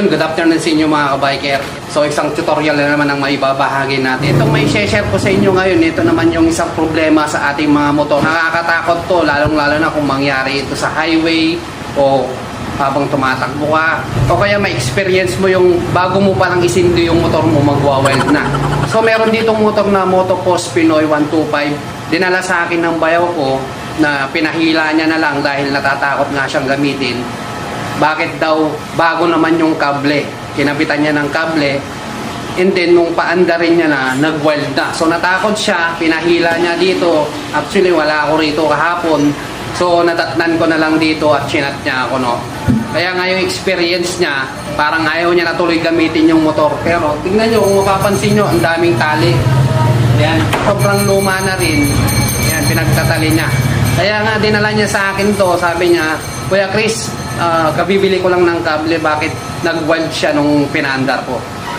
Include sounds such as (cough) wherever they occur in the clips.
Ayun, good afternoon sa inyo mga kabiker. So isang tutorial na naman ang maibabahagi natin. Itong may share ko sa inyo ngayon, ito naman yung isang problema sa ating mga motor. Nakakatakot to, lalong-lalo na kung mangyari ito sa highway o habang tumatakbo ka. O kaya may experience mo yung bago mo palang isindi yung motor mo, magwa-wild na. So meron ditong motor na Motopost Pinoy 125. Dinala sa akin ng bayaw ko na pinahila niya na lang dahil natatakot nga siyang gamitin bakit daw bago naman yung kable. Kinapitan niya ng kable. And then, nung paanda rin niya na, nag-wild na. So, natakot siya, pinahila niya dito. Actually, wala ako rito kahapon. So, natatnan ko na lang dito at chinat niya ako, no. Kaya nga yung experience niya, parang ayaw niya na tuloy gamitin yung motor. Pero, tingnan niyo, kung mapapansin niyo, ang daming tali. Yan, sobrang luma na rin. Yan, pinagtatali niya. Kaya nga, dinala niya sa akin to, sabi niya, Kuya Chris, ah, kabibili ko lang ng kable, bakit nag-wild siya nung pinaandar ko?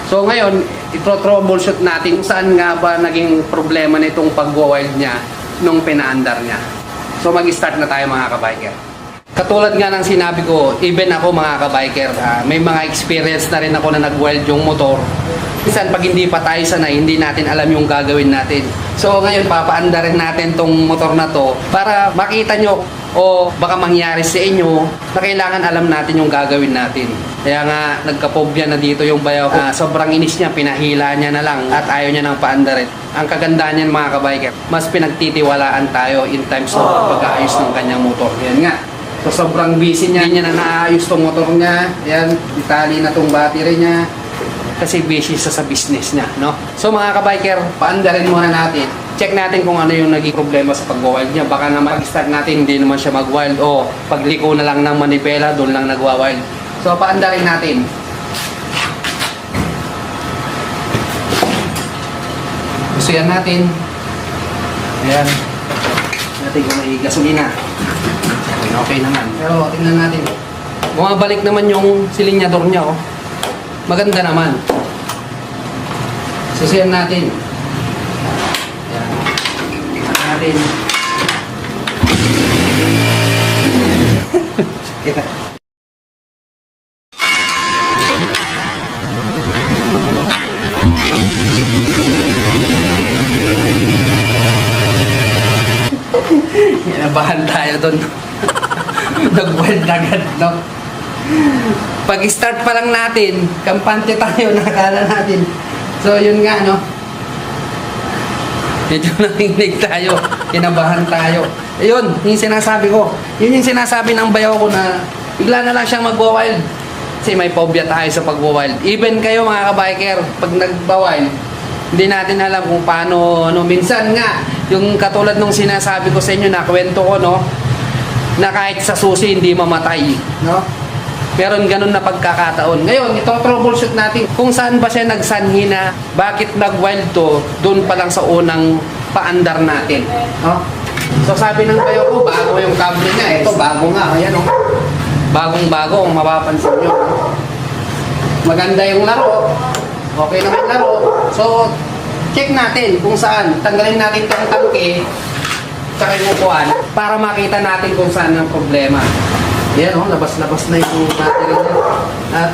So ngayon, ito-troubleshoot natin kung saan nga ba naging problema nitong pag-wild niya nung pinaandar niya. So mag-start na tayo mga kabiker. Katulad nga ng sinabi ko, even ako mga kabiker, ah, may mga experience na rin ako na nag-wild yung motor. Minsan pag hindi pa tayo sanay, hindi natin alam yung gagawin natin. So ngayon, papaanda rin natin tong motor na to para makita nyo o baka mangyari sa inyo na kailangan alam natin yung gagawin natin. Kaya nga, nagkapobya na dito yung bayaw. Ah, sobrang inis niya, pinahila niya na lang at ayaw niya ng paandarin. Ang kagandahan niyan mga kabiker, mas pinagtitiwalaan tayo in terms of pag-aayos ng kanyang motor. Yan nga. So sobrang busy niya, niya na naayos tong motor niya. Yan, itali na tong battery niya kasi busy sa sa business niya, no? So mga kabiker, paandarin muna natin. Check natin kung ano yung naging problema sa pag-wild niya. Baka naman start natin hindi naman siya mag-wild o pagliko na lang ng manipela, doon lang nagwa-wild. So paandarin natin. Gusto yan natin. Ayan. Natin kung may gasolina. Okay, naman. Pero tingnan natin. Bumabalik naman yung silinyador niya, oh. Maganda naman. Susiyan natin. Ayan. Tingnan natin. Pag-start pa lang natin, kampante tayo, (laughs) nakala natin. So, yun nga, no? Medyo (laughs) nanginig tayo, kinabahan tayo. Ayun, yung sinasabi ko. Yun yung sinasabi ng bayaw ko na bigla na lang siyang magwa-wild. Kasi may phobia tayo sa pagwa-wild. Even kayo mga kabiker, pag nagba-wild, hindi natin alam kung paano, ano, minsan nga, yung katulad nung sinasabi ko sa inyo na kwento ko, no, na kahit sa susi hindi mamatay, no? Meron ganun na pagkakataon. Ngayon, itong troubleshoot natin, kung saan ba siya nagsanhi na, bakit nag-wild to, doon pa lang sa unang paandar natin, no? So sabi ng bayo ko, bago yung kable niya, ito bago nga, ayan oh. Bagong bago, kung mapapansin nyo. Maganda yung laro, okay naman laro. So, check natin kung saan. Tanggalin natin itong tangke, tsaka yung upuan, para makita natin kung saan ang problema. Yan oh, labas-labas na yung battery niya. At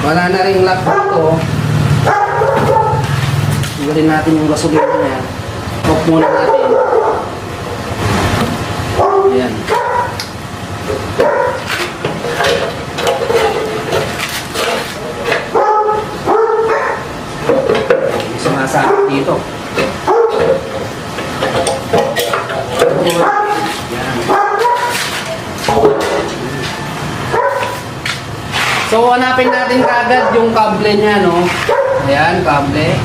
wala na rin lock dito. Tanggalin natin yung gasolina niya. Off muna natin. Kagad yung kable niya, no? Ayan, kable.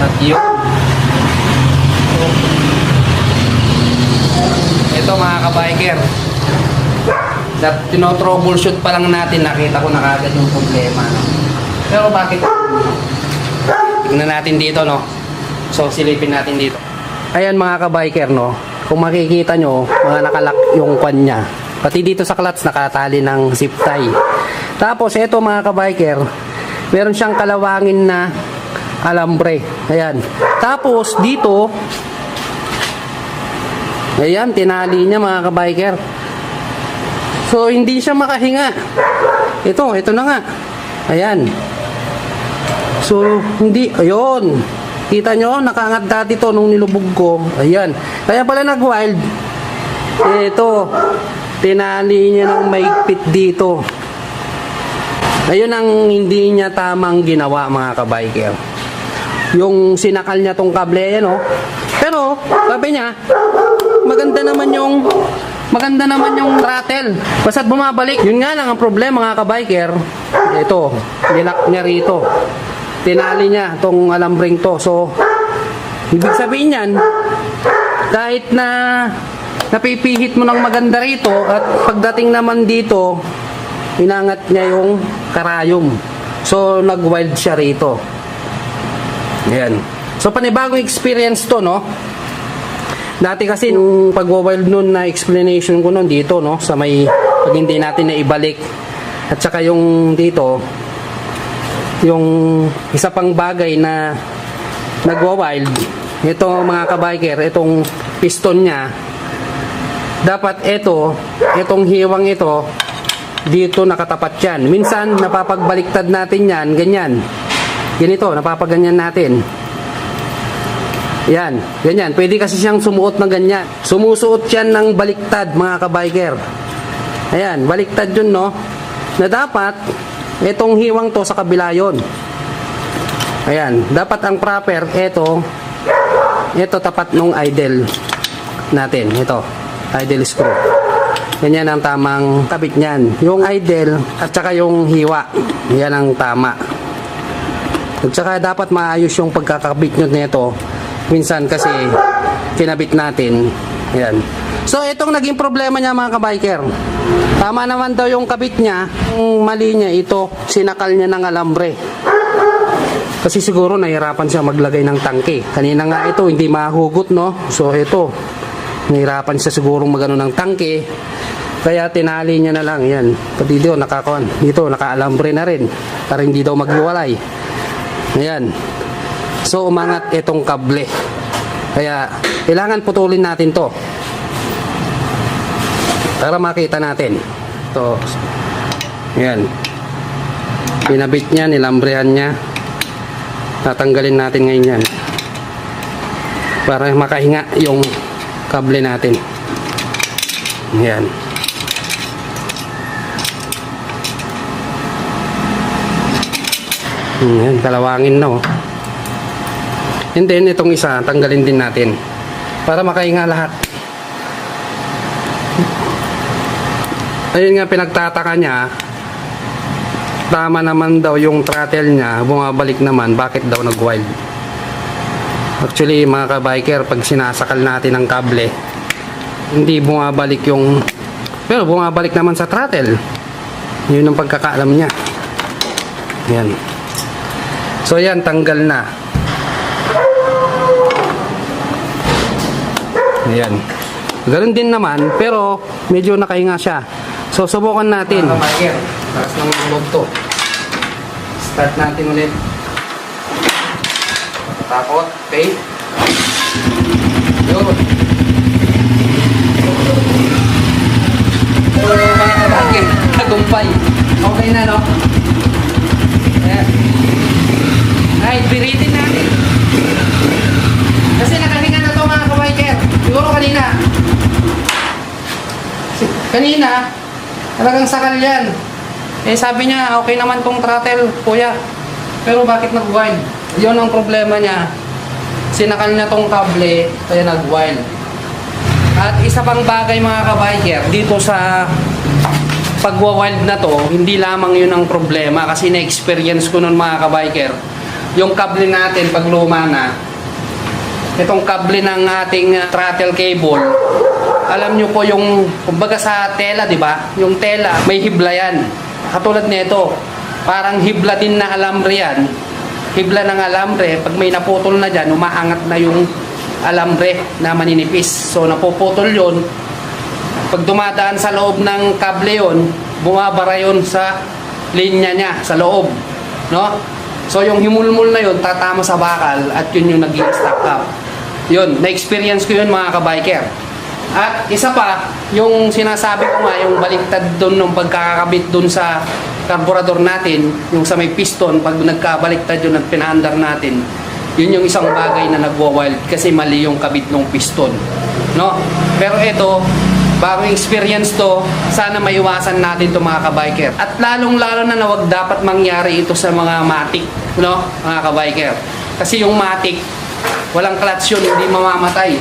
At yun. Ito mga kabiker. That tinotroubleshoot pa lang natin, nakita ko na kagad yung problema, no? Pero bakit? Tignan natin dito, no? So, silipin natin dito. Ayan mga kabiker, no? Kung makikita nyo, mga nakalak yung kwan niya. Pati dito sa clutch, nakatali ng zip tie. Tapos, ito mga kabiker, meron siyang kalawangin na alambre. Ayan. Tapos, dito, ayan, tinali niya mga kabiker. So, hindi siya makahinga. ito, ito na nga. Ayan. So, hindi, ayun. Kita nyo, nakaangat dati to nung nilubog ko. Ayan. Kaya pala nag-wild. Ito, tinali niya ng maigpit dito. Ayun ang hindi niya tamang ginawa mga kabiker. Yung sinakal niya tong kable, yan oh. Pero, sabi niya, maganda naman yung maganda naman yung throttle. Basta't bumabalik. Yun nga lang ang problema mga kabiker. Ito, nilak niya rito. Tinali niya tong alambring to. So, ibig sabihin yan, kahit na napipihit mo ng maganda rito at pagdating naman dito, inangat niya yung karayom. So, nag-wild siya rito. Ayan. So, panibagong experience to, no? Dati kasi nung pag-wild nun na explanation ko nun dito, no? Sa may, pag hindi natin na ibalik. At saka yung dito, yung isa pang bagay na nagwa-wild, ito mga kabiker, itong piston niya, dapat ito, itong hiwang ito, dito nakatapat yan. Minsan, napapagbaliktad natin yan, ganyan. Ganito, napapaganyan natin. Yan, ganyan. Pwede kasi siyang sumuot ng ganyan. Sumusuot yan ng baliktad, mga kabiker. Ayan, baliktad yun, no? Na dapat, itong hiwang to sa kabila yun. Ayan, dapat ang proper, ito, ito tapat nung idle natin. Ito, idle screw. Ganyan ang tamang kabit niyan. Yung idle at saka yung hiwa. Yan ang tama. At saka dapat maayos yung pagkakabit nyo nito. Minsan kasi kinabit natin. Yan. So itong naging problema niya mga kabiker. Tama naman daw yung kabit niya. Yung mali niya ito, sinakal niya ng alambre. Kasi siguro nahirapan siya maglagay ng tangke. Kanina nga ito, hindi mahugot no. So ito, nahirapan siya siguro magano ng tangke. Kaya tinali niya na lang yan. Pati dito nakakon. Dito nakaalambre na rin para hindi daw maghiwalay. Ayan. So umangat itong kable. Kaya kailangan putulin natin 'to. Para makita natin. To. Ayan. Pinabit niya, nilambrehan niya. Tatanggalin natin ngayon yan. Para makahinga yung kable natin. Ayan. Ayan, kalawangin na oh. And then, itong isa, tanggalin din natin. Para makahinga lahat. Ayun nga, pinagtataka niya, tama naman daw yung throttle niya, bumabalik naman, bakit daw nag-wild? Actually, mga ka-biker, pag sinasakal natin ang kable, hindi bumabalik yung, pero bumabalik naman sa throttle. Yun ang pagkakaalam niya. Yan. So yan, tanggal na. Ayan. Ganun din naman, pero medyo nakahinga siya. So, subukan natin. Mga kabayer, taas ng loob to. Start natin ulit. Takot, okay? Yun. So, mga kabayer, tagumpay. Okay na, no? Ayan. Ay, biritin natin. Kasi nakahinga na to mga kabiker. Siguro kanina. Si- Kanina, talagang sakal yan. Eh sabi niya, okay naman tong throttle, kuya. Pero bakit nag-wild? Yun ang problema niya. Sinakal niya tong kable, kaya nag-wild. At isa pang bagay mga kabiker, dito sa pagwa-wild na to, hindi lamang yun ang problema kasi na-experience ko nun mga kabiker. Yung kable natin pag luma na, itong kable ng ating uh, throttle cable, alam nyo po yung, kumbaga sa tela, di ba? Yung tela, may hibla yan. Katulad nito, parang hibla din na alambre yan. Hibla ng alambre, pag may naputol na dyan, umaangat na yung alambre na maninipis. So napuputol yun, pag dumadaan sa loob ng kable yon, bumabara yon sa linya niya, sa loob. No? So yung himulmul na yon, tatama sa bakal at yun yung nag stack up. Yun, na-experience ko yun mga kabiker. At isa pa, yung sinasabi ko nga, yung baliktad doon ng pagkakabit doon sa carburetor natin, yung sa may piston, pag nagkabaliktad yun at pinaandar natin, yun yung isang bagay na nagwa-wild kasi mali yung kabit ng piston. No? Pero ito, bagong experience to, sana maiwasan natin to mga kabiker. At lalong-lalo na na wag dapat mangyari ito sa mga matic, no? Mga kabiker. Kasi yung matic, walang clutch yun, hindi mamamatay.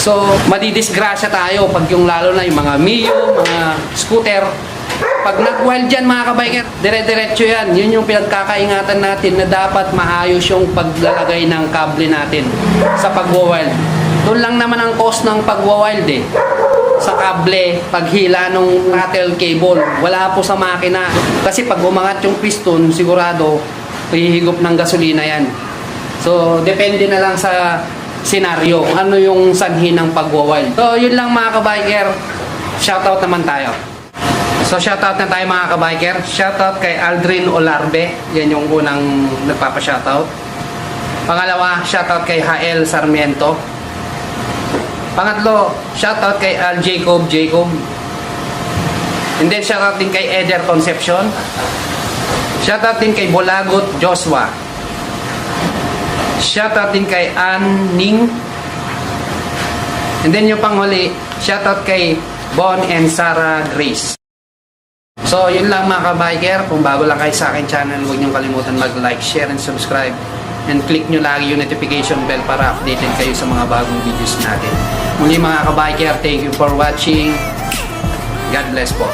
So, madidisgrasya tayo pag yung lalo na yung mga Mio, mga scooter. Pag nag-wild yan mga kabiker, dire-diretso yan. Yun yung pinagkakaingatan natin na dapat maayos yung paglalagay ng kable natin sa pag-wild. Doon lang naman ang cost ng pag-wild eh. Sa kable, paghila ng rattle cable. Wala po sa makina. Kasi pag umangat yung piston, sigurado, hihigop ng gasolina yan. So, depende na lang sa senaryo ano yung sanhi ng pagwawild. So, yun lang mga kabiker. Shoutout naman tayo. So, shoutout na tayo mga kabiker. Shoutout kay Aldrin Olarbe. Yan yung unang nagpapa-shoutout. Pangalawa, shoutout kay Hael Sarmiento. Pangatlo, shoutout kay Al Jacob Jacob. And then, shoutout din kay Eder Concepcion. Shoutout din kay Bolagot Joshua. Shoutout din kay Ann Ning. And then yung panghuli, shoutout kay Bon and Sarah Grace. So, yun lang mga ka-biker. Kung bago lang kayo sa akin channel, huwag niyong kalimutan mag-like, share, and subscribe. And click nyo lagi yung notification bell para updated kayo sa mga bagong videos natin. Muli mga ka-biker, thank you for watching. God bless po.